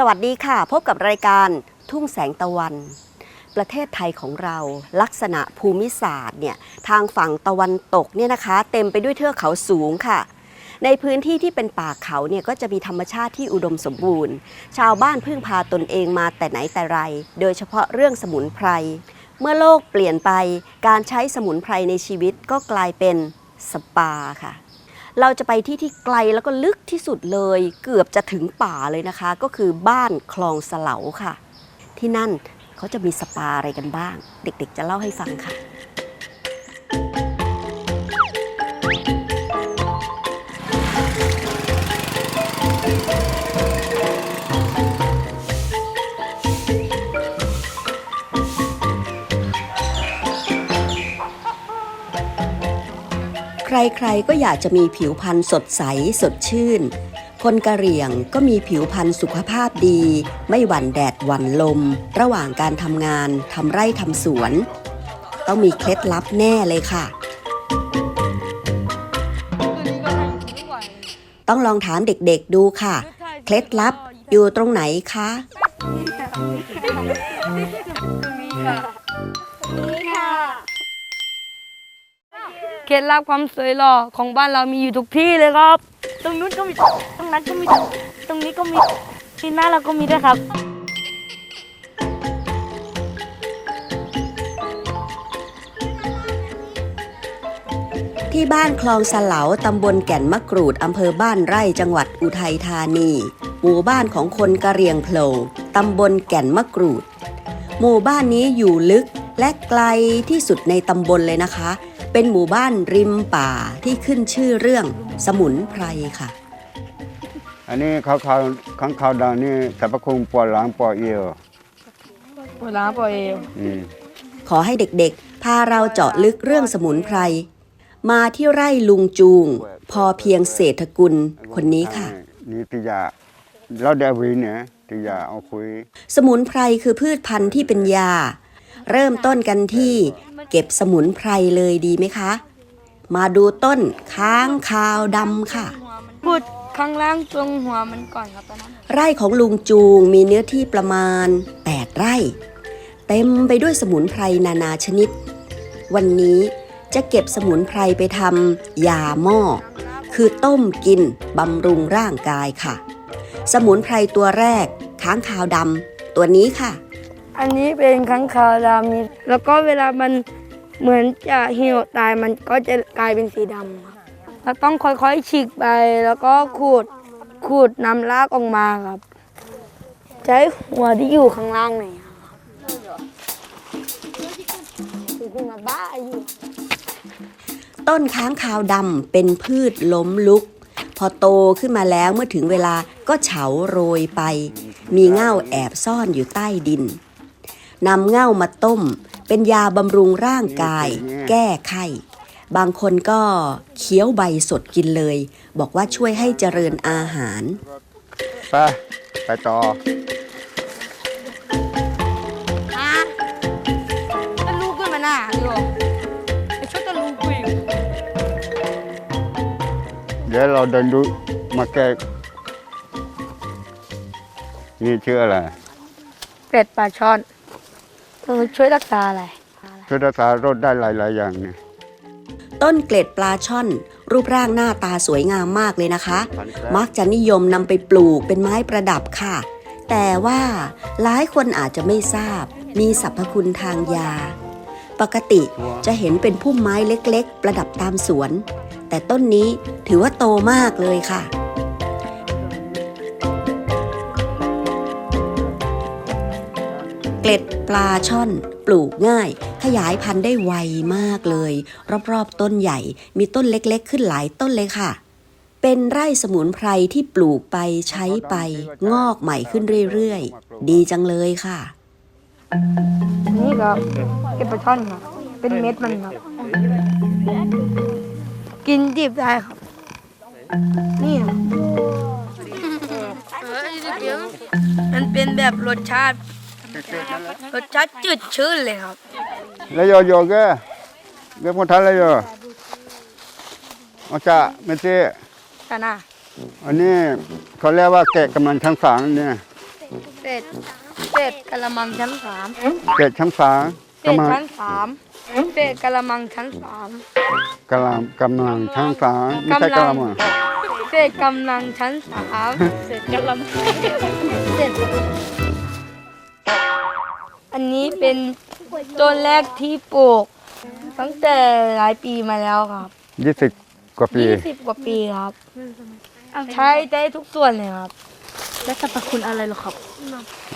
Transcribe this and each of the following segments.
สวัสดีค่ะ พบกับรายการทุ่งแสงตะวัน ประเทศไทยของเราลักษณะภูมิศาสตร์เนี่ยทางฝั่งตะวันตกเนี่ยนะคะ เต็มไปด้วยเทือกเขาสูงค่ะ ในพื้นที่ที่เป็นป่าเขาเนี่ยก็จะมีธรรมชาติที่อุดมสมบูรณ์ ชาวบ้านพึ่งพาตนเองมาแต่ไหนแต่ไร โดยเฉพาะเรื่องสมุนไพร เมื่อโลกเปลี่ยนไปการใช้สมุนไพรในชีวิตก็กลายเป็นสปาค่ะ เราจะไปที่ที่ไกลแล้วก็ลึกที่สุดเลย เกือบจะถึงป่าเลยนะคะ ก็คือบ้านคลองสเหลาค่ะ ที่นั่นเขาจะมีสปาอะไรกันบ้าง เด็กๆจะเล่าให้ฟังค่ะ ใครๆก็อยากจะมีผิวพรรณสดใสสดชื่น คนกะเหรี่ยงก็มีผิวพรรณสุขภาพดี ไม่หวั่นแดดหวั่นลม ระหว่างการทำงานทำไร่ทำสวน ต้องมีเคล็ดลับแน่เลยค่ะ ต้องลองถามเด็กๆดูค่ะ เคล็ดลับอยู่ตรงไหนคะ เคล็ดลับความสวยหล่อของบ้านเรามีอยู่ทุกที่เลยครับ ตรงนู้นก็มี ตรงนั้นก็มี ตรงนี้ก็มีที่หน้าเราก็มีด้วยครับ ที่บ้านคลองสะเหลาตำบลแก่นมะกรูดอำเภอบ้านไร่จังหวัดอุทัยธานี หมู่บ้านของคนกะเรียงโผล่ตำบลแก่นมะกรูด หมู่บ้านนี้อยู่ลึกและไกลที่สุดในตำบลเลยนะคะ เป็นหมู่บ้านริมป่าที่ขึ้นชื่อเรื่องสมุนไพรค่ะ อันนี้ข้าวขาวข้างขาวดำนี่สรรพคุณปวดหลังปวดเอวปวดหลังปวดเอวอืมขอให้เด็กๆ พาเราเจาะลึกเรื่องสมุนไพร มาที่ไร่ลุงจูง พอเพียงเศรษฐกุลคนนี้ค่ะ นี่ที่ยาเราเดวินเนี่ยที่ยาเอาคุย สมุนไพรคือพืชพันธุ์ที่เป็นยา เริ่มต้นกันที่ เก็บสมุนไพรเลยดีไหมคะ มาดูต้นค้างคาวดำค่ะ พูดข้างล่างตรงหัวมันก่อนครับตอนนั้นไร่ของลุงจูงมีเนื้อที่ประมาณ 8 ไร่ เต็มไปด้วยสมุนไพรนานาชนิด วันนี้จะเก็บสมุนไพรไปทำยาหม้อ คือต้มกินบำรุงร่างกายค่ะ สมุนไพรตัวแรก ค้างคาวดำตัวนี้ค่ะ อันนี้เป็นข้างคาวดำนี่แล้วก็เวลามันเหมือนจะเหี่ยวตายมันก็จะกลายเป็นสีดำครับเราต้องค่อยๆฉีกไปแล้วก็ขูดขูดนำรากออกมาครับ ใช้หัวที่อยู่ข้างล่างหน่อยครับมาบ้าอยู่ต้นค้างคาวดำเป็นพืชล้มลุก พอโตขึ้นมาแล้วเมื่อถึงเวลาก็เฉาโรยไป มีเง่าแอบซ่อนอยู่ใต้ดิน นำเง่ามาต้ม เป็นยาบำรุงร่างกาย แก้ไข้บางคนก็เคี้ยวใบสดกินเลย บอกว่าช่วยให้เจริญอาหาร ไป ไปต่อฮะตะลูกขึ้นมาหน้าดิโอไอ้ชุดตะลูกกุยเดี๋ยวเราเดินดูมาแก้นี่ชื่ออะไร เป็ดปลาช่อน เออช่วยรักษาอะไรช่วยรักษาโรคได้หลาย ๆ อย่างเนี่ยต้นเกล็ดปลาช่อน รูปร่างหน้าตาสวยงามมากเลยนะคะ มักจะนิยมนำไปปลูกเป็นไม้ประดับค่ะ แต่ว่าหลายคนอาจจะไม่ทราบ มีสรรพคุณทางยา ปกติจะเห็นเป็นพุ่มไม้เล็ก ๆ ประดับตามสวน แต่ต้นนี้ถือว่าโตมากเลยค่ะ เกล็ดปลาช่อนปลูกง่าย ขยายพันธุ์ได้ไวมากเลย รอบๆต้นใหญ่ มีต้นเล็กๆ ขึ้นหลายต้นเลยค่ะ เป็นไร่สมุนไพรที่ปลูกไปใช้ไป งอกใหม่ขึ้นเรื่อยๆ ดีจังเลยค่ะ นี่ครับเก็บปลาช่อนครับเป็นเม็ดมันครับ กินดิบได้ครับ นี่ครับ มันเป็นแบบรสชาติ รสชาติจืดชื่นเลยครับ แล้วโยโย่แกแกพอทันแล้วโยอาจารย์ไม่เต้กันนะอันนี้เขาเรียกว่าแกะกำลังทั้งสามเนี่ยเศษเศษกะละมังชั้นสามเกตชั้นสามเศกำลังชั้นสามเศษกะละมังชั้นสามกำลังกำลังชั้นสามไม่ใช่กำลังอะเศษกำลังชั้นสามเศษกะละมังเศษ อันนี้เป็นต้นแรกที่ปลูก ตั้งแต่หลายปีมาแล้วครับยี่สิบกว่าปี ยี่สิบกว่าปีครับ ใช้ได้ทุกส่วนเลยครับ และสรรพคุณอะไรเหรอครับ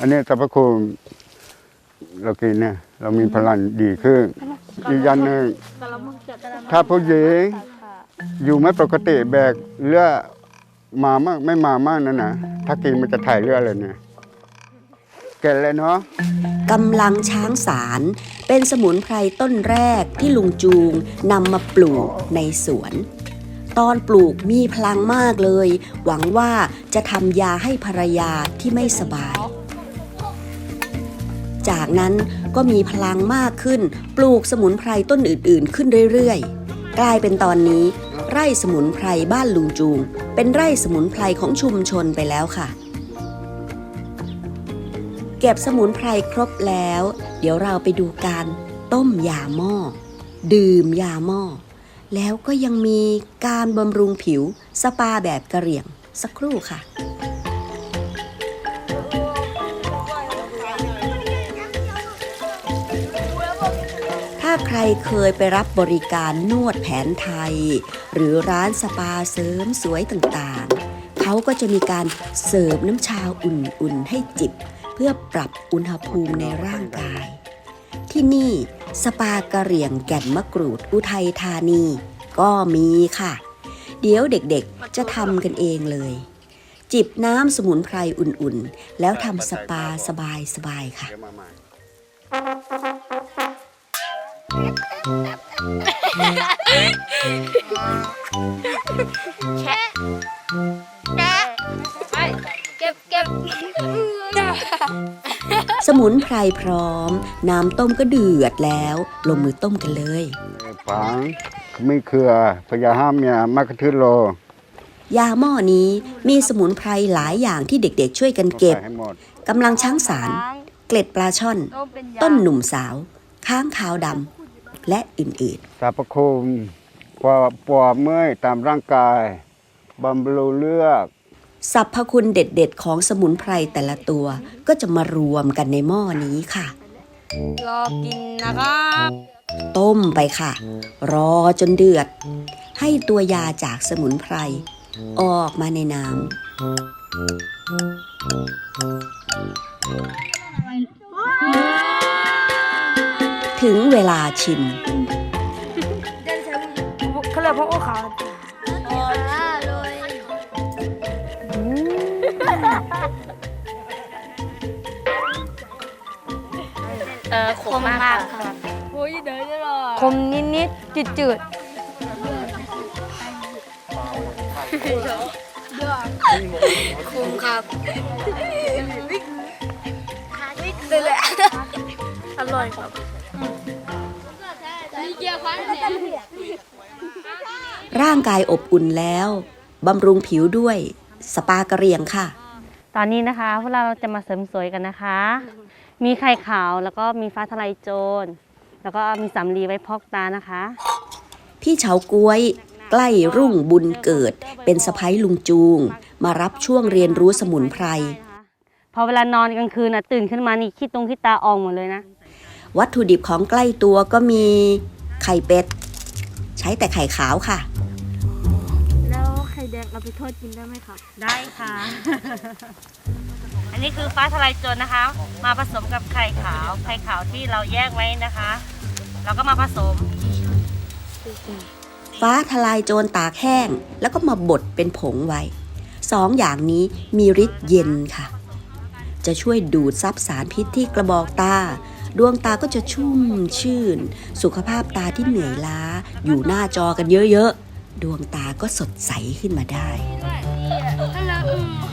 อันนี้สรรพคุณเรากินเนี่ยเรามีพลังดีขึ้นอีกอย่างหนึ่งถ้าผู้หญิงอยู่ไม่ปกติแบกเลือดมามากไม่มามากนั่นนะถ้ากินมันจะถ่ายเลือดเลยเนี่ย เก่เลยเนาะกำลังช้างสารเป็นสมุนไพรต้นแรกที่ลุงจูงนำมาปลูกในสวน ตอนปลูกมีพลังมากเลย หวังว่าจะทำยาให้ภรรยาที่ไม่สบาย จากนั้นก็มีพลังมากขึ้น ปลูกสมุนไพรต้นอื่น ๆ ขึ้นเรื่อยๆ กลายเป็นตอนนี้ ไร่สมุนไพรบ้านลุงจูง เป็นไร่สมุนไพรของชุมชนไปแล้วค่ะ เก็บสมุนไพรครบแล้ว เดี๋ยวเราไปดูการต้มยาหม้อ ดื่มยาหม้อ แล้วก็ยังมีการบำรุงผิวสปาแบบกระเหรี่ยงสักครู่ค่ะถ้าใครเคยไปรับบริการนวดแผนไทย หรือร้านสปาเสริมสวยต่างๆ เขาก็จะมีการเสิร์ฟน้ำชาอุ่นๆให้จิบ พื่อปรับอุณหภูมิในร่างกาย ที่นี่สปากระเหรี่ยงแก่นมะกรูดอุทัยธานี ก็มีค่ะ เดี๋ยวเด็กๆจะทำกันเองเลย จิบน้ำสมุนไพรอุ่นๆ แล้วทำสปาสบายๆค่ะเก็บเก็บ สมุนไพรพร้อม น้ำต้มก็เดือดแล้ว ลงมือต้มกันเลยฝังไม่เคือพยาห้ามเนี่ยมากระทือโล ยาหม้อนี้มีสมุนไพรหลายอย่างที่เด็กๆช่วยกันเก็บใส่ให้หมดกำลังช้างสาร เกล็ดปลาช่อนต้มเป็นยาต้นหนุ่มสาว ค้างขาวดำและอื่นสรรพคุณปวดปวดเมื่อยตามร่างกายบำรุงเลือดๆ สรรพคุณเด็ดๆ ของสมุนไพรแต่ละตัว ก็จะมารวมกันในหม้อนี้ค่ะ รอกินนะครับต้มไปค่ะ รอจนเดือด ให้ตัวยาจากสมุนไพร ออกมาในน้ำถึงเวลาชิม เขาเรียกพวกโอขา ออขมมากค่ะคมนิดนิดจืดจืดคมครับเลยแหละอร่อยครับร่างกายอบอุ่นแล้วบำรุงผิวด้วยสปากระเหรียงค่ะ ตอนนี้นะคะพวกเราจะมาเสริมสวยกันนะคะ มีไข่ขาวแล้วก็มีฟ้าทลายโจร แล้วก็มีสำลีไว้พอกตานะคะ พี่เฉาก้วยใกล้รุ่งบุญเกิด เป็นสะพ้ยลุงจูง มารับช่วงเรียนรู้สมุนไพรพอเวลานอนกลางคืนนะตื่นขึ้นมานี่ขี้ตรงขี้ตาออกหมดเลยนะ วัตถุดิบของใกล้ตัวก็มีไข่เป็ด ใช้แต่ไข่ขาวค่ะ แล้วไข่แดงเอาไปทอดกินได้ไหมคะได้ค่ะอั นนี้คือฟ้าทลายโจรนะคะ มาผสมกับไข่ขาว ไข่ขาวที่เราแยกไว้นะคะ เราก็มาผสม ฟ้าทลายโจรตากแห้ง แล้วก็มาบดเป็นผงไว้สองอย่างนี้มีฤทธิ์เย็นค่ะ จะช่วยดูดซับสารพิษที่กระบอกตา ดวงตาก็จะชุ่มชื่น สุขภาพตาที่เหนื่อยล้า อยู่หน้าจอกันเยอะๆ ดวงตาก็สดใสขึ้นมาได้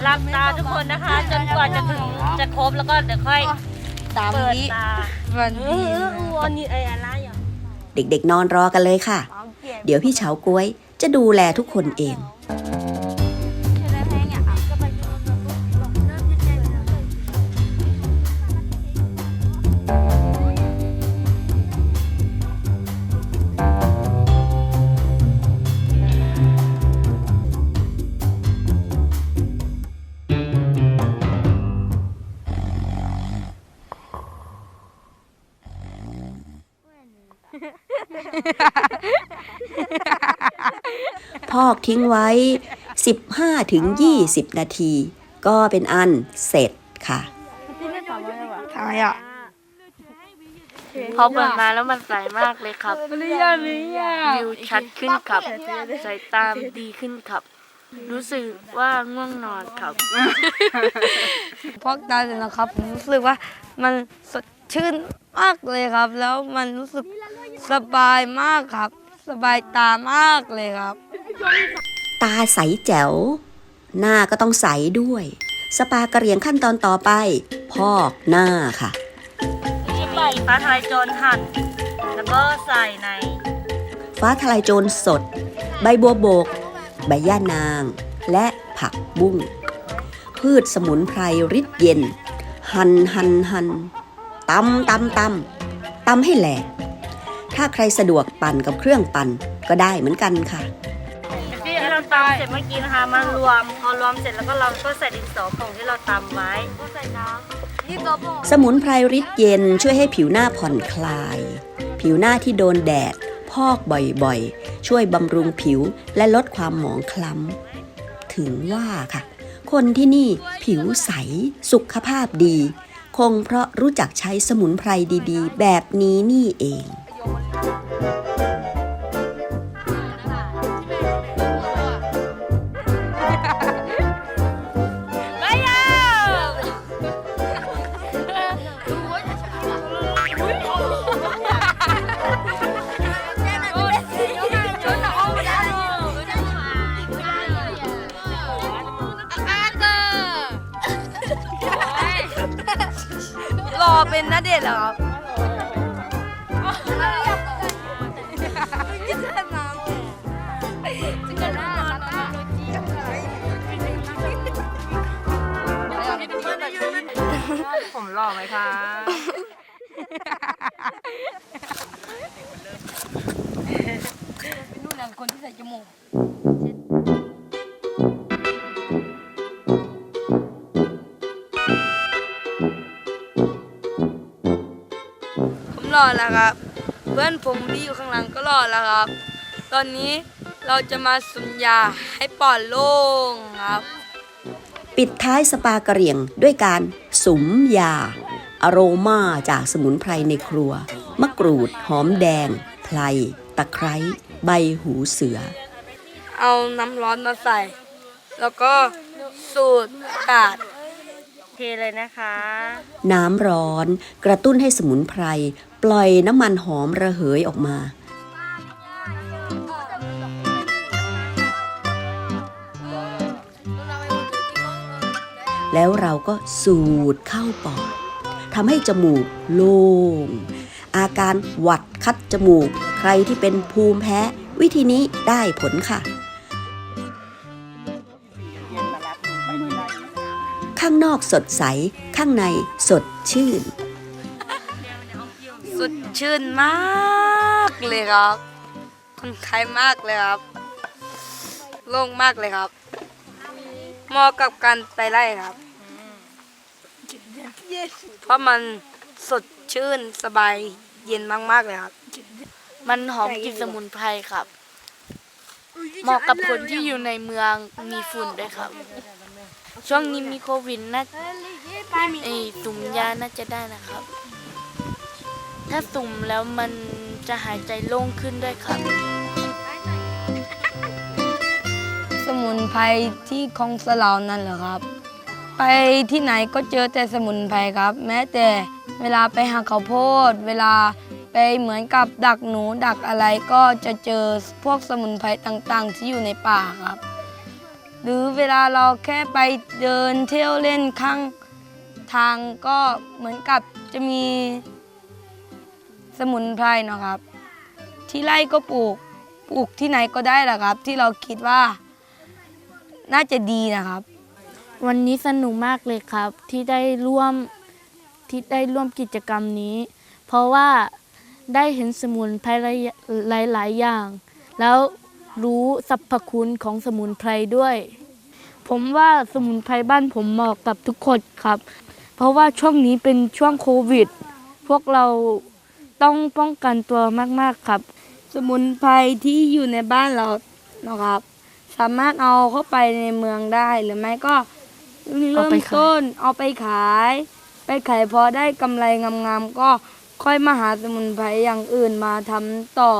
หลับตาทุกคนนะคะ จนกว่าจะถึงจะครบแล้วก็เดี๋ยวค่อยตามเปิดนี้ตาวันเอนี้อเอออันนี้ไอ้อะไรอะ เด็กๆนอนรอกันเลยค่ะ เดี๋ยวพี่เฉาก้วยจะดูแลทุกคนเอง พอกทิ้งไว้ 15ถึง20 นาที ก็เป็นอันเสร็จค่ะใช่อะพอเปิดมาแล้วมันใสมากเลยครับเรียนเรียวิวชัดขึ้นครับ สายตามดีขึ้นครับ รู้สึกว่าง่วงนอนครับพอกตาเสร็จนะครับผมรู้สึกว่ามันสด ชื่นมากเลยครับ แล้วมันรู้สึกสบายมากครับ สบายตามากเลยครับ ตาใสแจ๋ว หน้าก็ต้องใสด้วย สปากระเหรียงขั้นตอนต่อไป พอกหน้าค่ะนี่ใส่ฟ้าทลายโจรหั่นแล้วก็ใส่ใน ฟ้าทลายโจรสด ใบบัวบก ใบย่านาง และผักบุ้งพืชสมุนไพรฤทธิ์เย็น หันหันหัน ตำตำตำตำให้แหลก ถ้าใครสะดวกปั่นกับเครื่องปั่นก็ได้เหมือนกันค่ะที่เราตำเสร็จเมื่อกี้นะคะมารวมพอรวมเสร็จแล้วก็เราก็ใส่ดินสอผงที่เราตำไว้สมุนไพรฤทธิ์เย็นช่วยให้ผิวหน้าผ่อนคลาย ผิวหน้าที่โดนแดด พอกบ่อยๆ ช่วยบำรุงผิวและลดความหมองคล้ำถึงว่าค่ะ คนที่นี่ผิวใสสุขภาพดี คงเพราะรู้จักใช้สมุนไพรดีๆ แบบนี้นี่เอง เป็นนาเดชน์เหรอครับผมหล่อไหมคะนู่นน่ะคนที่ใส่จมูก รอแล้วครับ เพื่อนผมที่อยู่ข้างหลังก็รอแล้วครับ ตอนนี้เราจะมาสุญญาให้ปอดโล่งครับ ปิดท้ายสปากระเหรี่ยงด้วยการสุมยา อโรมาจากสมุนไพรในครัว มะกรูด หอมแดง ไพรตะไคร้ ใบหูเสือ เอาน้ำร้อนมาใส่ แล้วก็สูดอากาศเทเลยนะคะ น้ำร้อนกระตุ้นให้สมุนไพร ปล่อยน้ำมันหอมระเหยออกมา แล้วเราก็สูดเข้าปอดทำให้จมูกโล่ง อาการหวัดคัดจมูก ใครที่เป็นภูมิแพ้วิธีนี้ได้ผลค่ะ ข้างนอกสดใส ข้างในสดชื่น ชื่นมากเลยครับคนไข้มากเลยครับ โล่งมากเลยครับเหมาะกับการไปไล่ครับ เพราะมันสดชื่นสบายเย็นมากๆเลยครับ มันหอมกลิ่นสมุนไพรครับ เหมาะกับคนที่อยู่ในเมืองมีฝุ่นด้วยครับ ช่วงนี้มีโควิดน่าไอสุ่มยาน่าจะได้นะครับ ถ้าสุ่มแล้วมันจะหายใจโล่งขึ้นด้วยครับ สมุนไพรที่คลองสลาวนั่นเหรอครับ ไปที่ไหนก็เจอแต่สมุนไพรครับ แม้แต่เวลาไปหาข้าวโพด เวลาไปเหมือนกับดักหนูดักอะไรก็จะเจอพวกสมุนไพรต่างๆ ที่อยู่ในป่าครับ หรือเวลาเราแค่ไปเดินเที่ยวเล่นข้างทางก็เหมือนกับจะมี สมุนไพรเนาะครับ ที่ไร่ก็ปลูกปลูกที่ไหนก็ได้แหละครับ ที่เราคิดว่าน่าจะดีนะครับ วันนี้สนุกมากเลยครับ ที่ได้ร่วมที่ได้ร่วมกิจกรรมนี้ เพราะว่าได้เห็นสมุนไพรหลายหลายๆอย่าง แล้วรู้สรรพคุณของสมุนไพรด้วย ผมว่าสมุนไพรบ้านผมเหมาะกับทุกคนครับ เพราะว่าช่วงนี้เป็นช่วงโควิด พวกเรา ต้องป้องกันตัวมากๆครับ สมุนไพรที่อยู่ในบ้านเรานะครับ สามารถเอาเข้าไปในเมืองได้หรือไม่ก็เริ่มต้นเอาไปขาย ไปขายพอได้กำไรงามๆก็ค่อยมาหาสมุนไพรอย่างอื่นมาทำต่อ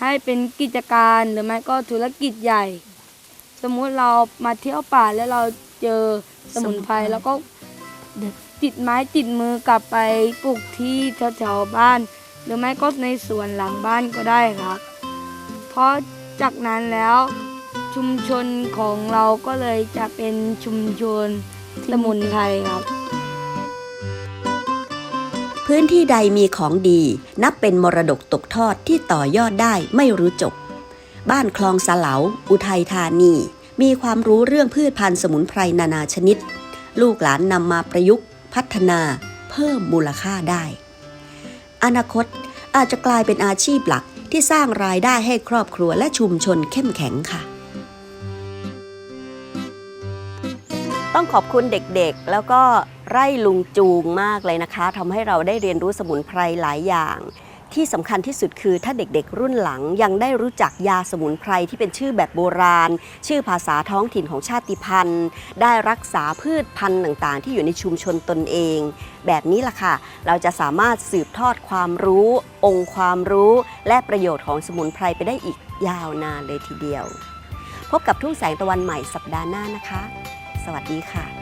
ให้เป็นกิจการหรือไม่ก็ธุรกิจใหญ่ สมมุติเรามาเที่ยวป่าแล้วเราเจอสมุนไพรแล้วก็ติดไม้ติดมือกลับไปปลูกที่แถวๆบ้าน หรือไม่ก็ในสวนหลังบ้านก็ได้ครับ เพราะจากนั้นแล้วชุมชนของเราก็เลยจะเป็นชุมชนสมุนไพรครับ พื้นที่ใดมีของดี นับเป็นมรดกตกทอดที่ต่อยอดได้ไม่รู้จบ บ้านคลองสะเหลา อุทัยธานี มีความรู้เรื่องพืชพันธุ์สมุนไพรนานาชนิด ลูกหลานนำมาประยุกต์ พัฒนา เพิ่มมูลค่าได้ อนาคตอาจจะกลายเป็นอาชีพหลักที่สร้างรายได้ให้ครอบครัวและชุมชนเข้มแข็งค่ะ ต้องขอบคุณเด็กๆ แล้วก็ไร่ลุงจูงมากเลยนะคะทำให้เราได้เรียนรู้สมุนไพรหลายอย่าง ที่สำคัญที่สุดคือถ้าเด็กๆ รุ่นหลังยังได้รู้จักยาสมุนไพรที่เป็นชื่อแบบโบราณ ชื่อภาษาท้องถิ่นของชาติพันธุ์ ได้รักษาพืชพันธุ์ต่างๆ ที่อยู่ในชุมชนตนเอง แบบนี้ล่ะค่ะ เราจะสามารถสืบทอดความรู้ องค์ความรู้ และประโยชน์ของสมุนไพรไปได้อีกยาวนานเลยทีเดียว พบกับทุ่งแสงตะวันใหม่สัปดาห์หน้านะคะ สวัสดีค่ะ